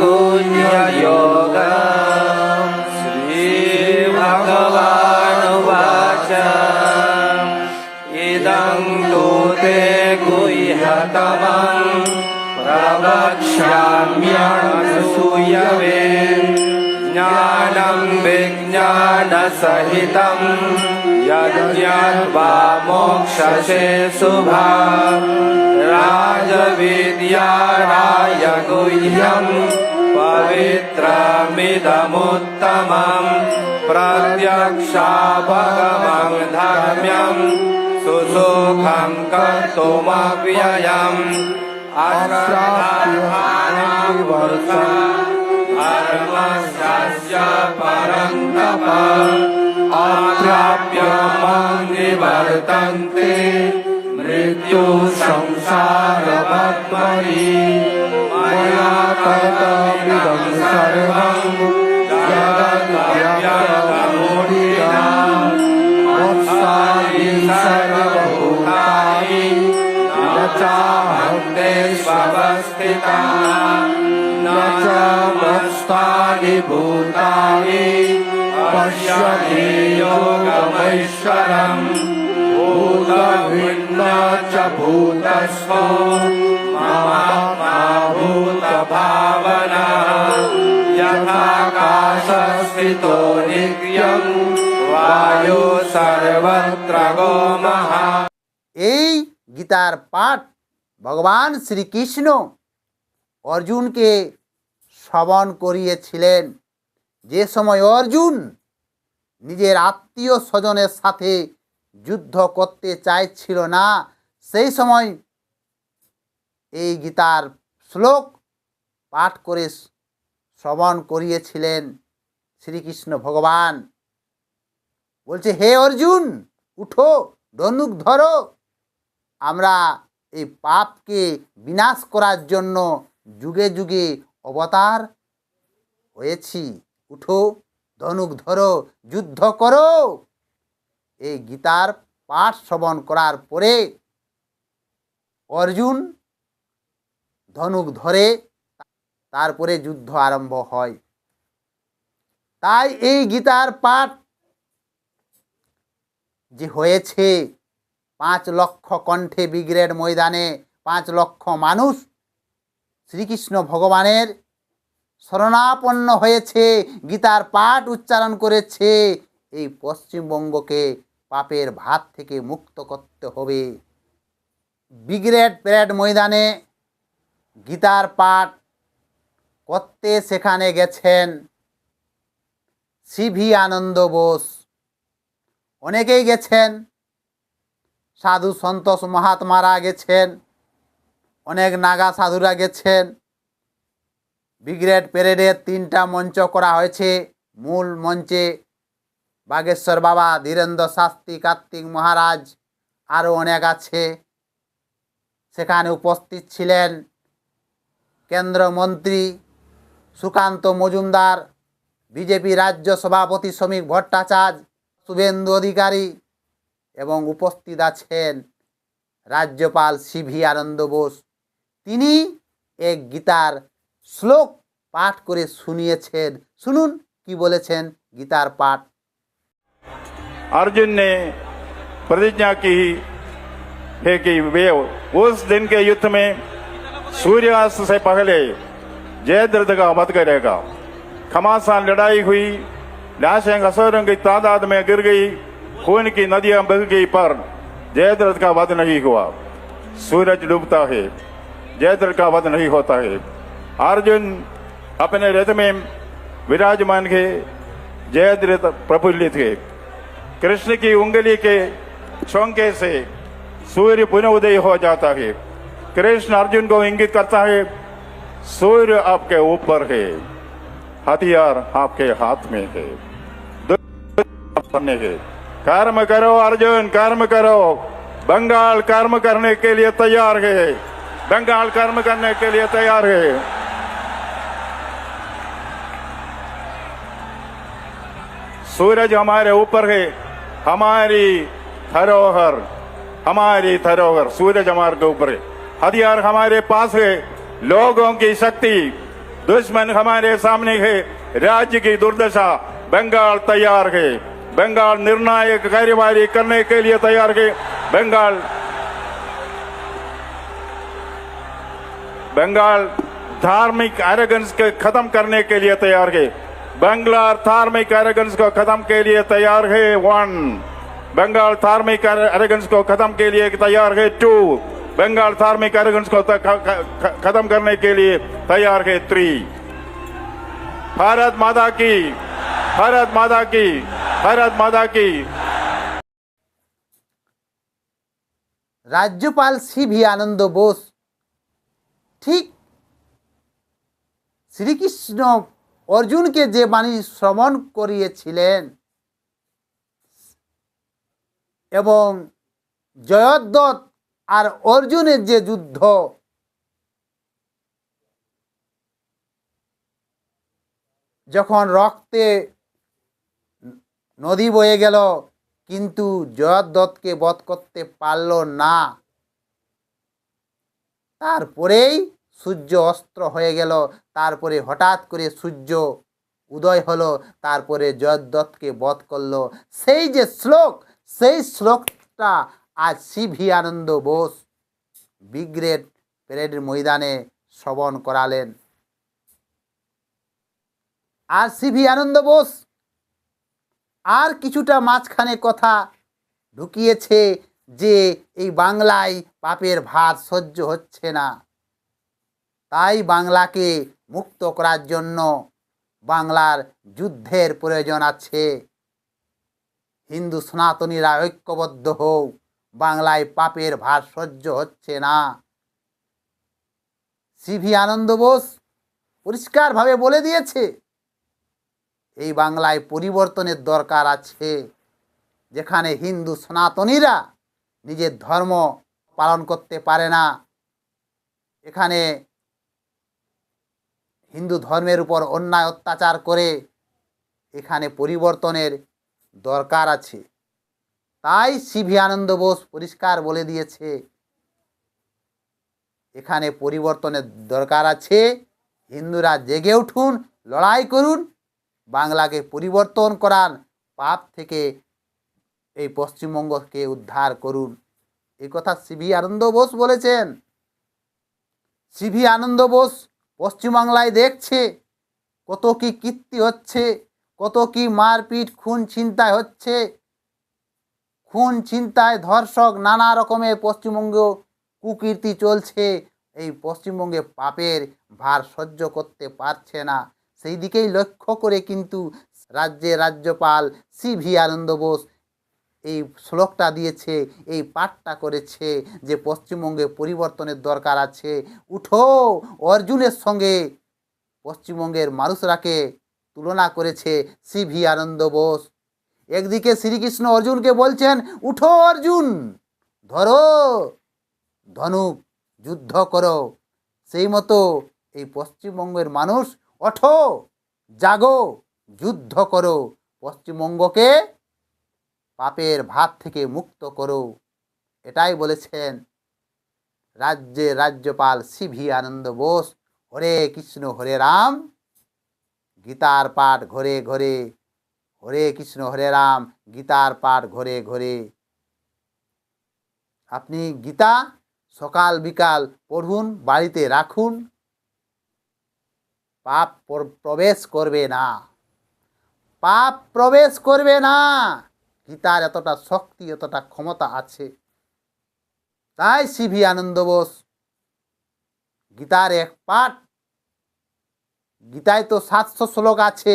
गुह्ययोग श्रीभगवानुवाच इदं तु ते गुह्यतमम् प्रवक्षाम्य ज्ञानं विज्ञानसहितम् यज्ञात्वा मोक्षसे शुभा। राजविद्याराय गुह्यम् पवित्रमिदमुत्तमम् प्रत्यक्षापगमं धर्म्यम् सुसुखं कर्तुमव्ययम्। अश्रद्धानावर्षा धर्मस्य परन्तप प्राप्य मन्निवर्तन्ते मृत्यु संसारमत्मनि। मया तदमिदं सर्वं जगद्व्यप्तमोडिया न चाहं देश्वस्थिता न पश्य मे योगमैश्वरम् भूतभिन्न च भूतस्व ममात्मा भूतभावना यथाकाशस्थितो नित्यम् वायु सर्वत्र गोमः এই গীতার পাঠ ভগবান শ্রীকৃষ্ণ অর্জুনকে শ্রবণ করিয়েছিলেন যে সময় অর্জুন নিজের আত্মীয় স্বজনের সাথে যুদ্ধ করতে চাইছিল না। সেই সময় এই গীতার শ্লোক পাঠ করে শ্রবণ করিয়েছিলেন শ্রীকৃষ্ণ ভগবান। বলছে, হে অর্জুন, উঠো ধনুক ধরো। আমরা এই পাপকে বিনাশ করার জন্য যুগে যুগে অবতার হয়েছি। উঠো। ধনুক ধরো, যুদ্ধ করো। এই গীতার পাঠ শ্রবণ করার পরে অর্জুন ধনুক ধরে, তারপরে যুদ্ধ আরম্ভ হয়। তাই এই গীতার পাঠ যে হয়েছে, পাঁচ লক্ষ কণ্ঠে ব্রিগেড ময়দানে পাঁচ লক্ষ মানুষ শ্রীকৃষ্ণ ভগবানের শরণাপন্ন হয়েছে, গীতার পাঠ উচ্চারণ করেছে। এই পশ্চিমবঙ্গকে পাপের ভাত থেকে মুক্ত করতে হবে। ব্রিগেড প্যারেড ময়দানে গীতার পাঠ করতে সেখানে গেছেন সিভি আনন্দ বোস। অনেকেই গেছেন, সাধু সন্তোষ মহাত্মারা গেছেন, অনেক নাগা সাধুরা গেছেন। ব্রিগেড প্যারেডের তিনটা মঞ্চ করা হয়েছে। মূল মঞ্চে বাগেশ্বর বাবা, ধীরেন্দ্র শাস্ত্রী, কার্তিক মহারাজ আরও অনেক আছে। সেখানে উপস্থিত ছিলেন কেন্দ্রমন্ত্রী সুকান্ত মজুমদার, বিজেপি রাজ্য সভাপতি শ্রমিক ভট্টাচার্য, শুভেন্দু অধিকারী এবং উপস্থিত আছেন রাজ্যপাল সিভি আনন্দ বোস। তিনি এক গীতার শ্লোক পাঠ করে শুনিয়েছেন শুনুন কি বলেছেন গীতার পাঠ अर्जुन ने प्रतिज्ञा की है कि वे उस दिन के युद्ध में सूर्यास्त से पहले जयद्रथ का वध करेगा खमासान लड़ाई हुई लाशें असुरों की तादाद में गिर गई खून की नदियां बह गई पर जयद्रथ का वध नहीं हुआ सूरज डूबता है जयद्रथ का वध नहीं होता है अर्जुन अपने रथ में विराजमान के जयद्रथ प्रफुल्लित है। कृष्ण की उंगली के चौंके से सूर्य पुनः उदय हो जाता है। कृष्ण अर्जुन को इंगित करता है, सूर्य आपके ऊपर है। हथियार आपके हाथ में है। कर्म करो अर्जुन, कर्म करो। बंगाल कर्म करने के लिए तैयार है। बंगाल कर्म करने के लिए तैयार है। सूरज हमारे ऊपर है। हमारी धरोहर हमारी धरोहर सूरज हमारे ऊपर है। हथियार हमारे पास है। लोगों की शक्ति, दुश्मन हमारे सामने है। राज्य की दुर्दशा बंगाल तैयार है। बंगाल निर्णायक कार्यवाही करने के लिए तैयार है। बंगाल बंगाल धार्मिक एरोगेंस के खत्म करने के लिए तैयार है। बंगला धार्मिक एरोगेंस को खत्म के लिए तैयार है वन बंगाल धार्मिक एरोगेंस को खत्म के लिए तैयार है टू बंगाल धार्मिक एरोगेंस को त- ख- ख- खत्म करने के लिए तैयार है थ्री भारत माता की भारत माता की भारत माता की রাজ্যপাল সি ভি আনন্দ বোস ঠিক শ্রীকৃষ্ণ অর্জুনকে যে বাণী শ্রবণ করিয়েছিলেন এবং জয়দ্রথ আর অর্জুনের যে যুদ্ধ, যখন রক্তে নদী বয়ে গেল, কিন্তু জয়দ্রথকে বধ করতে পারল না। তারপরেই সূর্য অস্ত্র হয়ে গেল। তারপরে হঠাৎ করে সূর্য উদয় হলো, তারপরে জয়দ্রথকে বধ করল। সেই যে শ্লোক, সেই শ্লোকটা আজ C V Ananda Bose brigade parade ময়দানে শ্রবণ করালেন। আর সি ভি আনন্দ বোস, আর কিছুটা মাঝখানে কথা ঢুকিয়েছে যে এই বাংলায় পাপের ভার সহ্য হচ্ছে না। তাই বাংলাকে মুক্ত করার জন্য বাংলার যুদ্ধের প্রয়োজন আছে। হিন্দু সনাতনীরা ঐক্যবদ্ধ হোক বাংলায় পাপের ভার সহ্য হচ্ছে না। সিভি আনন্দ বোস পরিষ্কারভাবে বলে দিয়েছে, এই বাংলায় পরিবর্তনের দরকার আছে, যেখানে হিন্দু সনাতনীরা নিজের ধর্ম পালন করতে পারে না। এখানে হিন্দু ধর্মের উপর অন্যায় অত্যাচার করে এখানে পরিবর্তনের দরকার আছে। তাই সিভি আনন্দ বোস পরিষ্কার বলে দিয়েছে, এখানে পরিবর্তনের দরকার আছে। হিন্দুরা জেগে উঠুন, লড়াই করুন, বাংলাকে পরিবর্তন করার পাপ থেকে এই পশ্চিমবঙ্গকে উদ্ধার করুন। এই কথা সিভি আনন্দ বোস বলেছেন। সিভি আনন্দ বোস পশ্চিমবাংলায় দেখছে, কত কি কীর্তি হচ্ছে, কত কি মারপিট, খুন ছিনতাই হচ্ছে। খুন ছিনতাই, ধর্ষক, নানা রকমের পশ্চিমবঙ্গ কুকীর্তি চলছে। এই পশ্চিমবঙ্গে পাপের ভার সহ্য করতে পারছে না। সেই দিকেই লক্ষ্য করে কিন্তু রাজ্যের রাজ্যপাল সি ভি আনন্দ বোস এই শ্লোকটা দিয়েছে, এই পাঠটা করেছে যে পশ্চিমবঙ্গে পরিবর্তনের দরকার আছে। উঠো, অর্জুনের সঙ্গে পশ্চিমবঙ্গের মানুষরাকে তুলনা করেছে সি ভি আনন্দ বোস। একদিকে শ্রীকৃষ্ণ অর্জুনকে বলছেন, উঠো অর্জুন, ধরো ধনুক যুদ্ধ করো। সেই মতো এই পশ্চিমবঙ্গের মানুষ, ওঠো, জাগো, যুদ্ধ করো। পশ্চিমবঙ্গকে পাপের ভাত থেকে মুক্ত করো। এটাই বলেছেন রাজ্যের রাজ্যপাল সি ভি আনন্দ বোস। হরে কৃষ্ণ, হরে রাম। গীতার পাঠ ঘরে ঘরে। হরে কৃষ্ণ, হরে রাম। গীতার পাঠ ঘরে ঘরে। আপনি গীতা সকাল, বিকাল পড়ুন, বাড়িতে রাখুন। পাপ প্রবেশ করবে না। পাপ প্রবেশ করবে না। গীতার এতটা শক্তি, এতটা ক্ষমতা আছে। তাই সিভি আনন্দ বোস, গীতার এক পাঠ, গীতায় তো সাতশো শ্লোক আছে,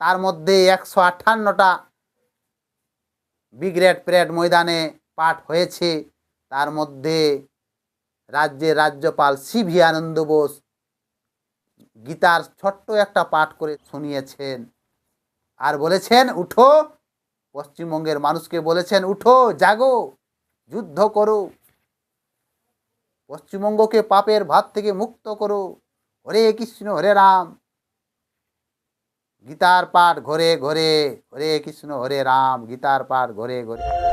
তার মধ্যে একশো আটান্নটা বিগ্রেড প্যারেড ময়দানে পাঠ হয়েছে। তার মধ্যে রাজ্যের রাজ্যপাল সিভি আনন্দ বোস গীতার ছোট্ট একটা পাঠ করে শুনিয়েছেন। আর বলেছেন, উঠো পশ্চিমবঙ্গের মানুষকে বলেছেন, উঠো, জাগো, যুদ্ধ করো। পশ্চিমবঙ্গকে পাপের ভাত থেকে মুক্ত করো। হরে কৃষ্ণ, হরে রাম। গীতার পাঠ ঘরে ঘরে, হরে কৃষ্ণ, হরে রাম। গীতার পাঠ ঘরে ঘরে।